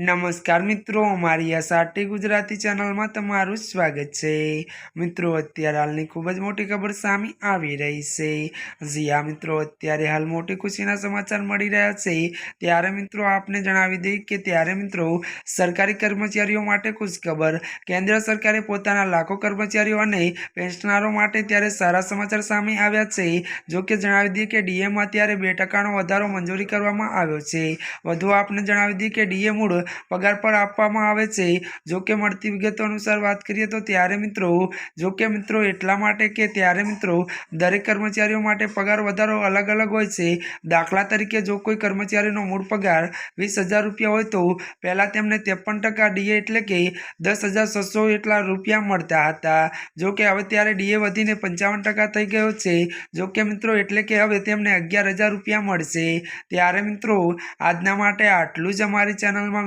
નમસ્કાર મિત્રો, અમારી આ સાટી ગુજરાતી ચેનલમાં તમારું સ્વાગત છે. મિત્રો, અત્યારે હાલની ખૂબ જ મોટી ખબર સામે આવી રહી છે. જી મિત્રો, અત્યારે હાલ મોટી ખુશીના સમાચાર મળી રહ્યા છે. ત્યારે મિત્રો, આપને જણાવી દઈએ કે ત્યારે મિત્રો, સરકારી કર્મચારીઓ માટે ખુશખબર, કેન્દ્ર સરકારે પોતાના લાખો કર્મચારીઓ અને પેન્શનરો માટે ત્યારે સારા સમાચાર સામે આવ્યા છે. જો કે જણાવી દઈએ કે ડીએમાં અત્યારે બે ટકાનો વધારો મંજૂરી કરવામાં આવ્યો છે. વધુ આપને જણાવી દઈએ કે ડીએ મૂળ પગાર પર આપવામાં આવે છે. જો કે મળતી વિગતો અનુસાર વાત કરીએ તો ત્યારે મિત્રો, જો કે મિત્રો એટલા માટે કે ત્યારે મિત્રો દરેક કર્મચારીઓ માટે પગાર વધારો અલગ અલગ હોય છે. દાખલા તરીકે જો કોઈ કર્મચારીનો મૂળ પગાર વીસ હજાર રૂપિયા હોય તો પહેલાં તેમને ત્રેપન ટકા ડીએ એટલે કે દસ હજાર છસો એટલા રૂપિયા મળતા હતા. જો કે હવે ત્યારે ડીએ વધીને પંચાવન ટકા થઈ ગયો છે. જો કે મિત્રો એટલે કે હવે તેમને અગિયાર હજાર રૂપિયા મળશે. ત્યારે મિત્રો, આજના માટે આટલું જ અમારી ચેનલમાં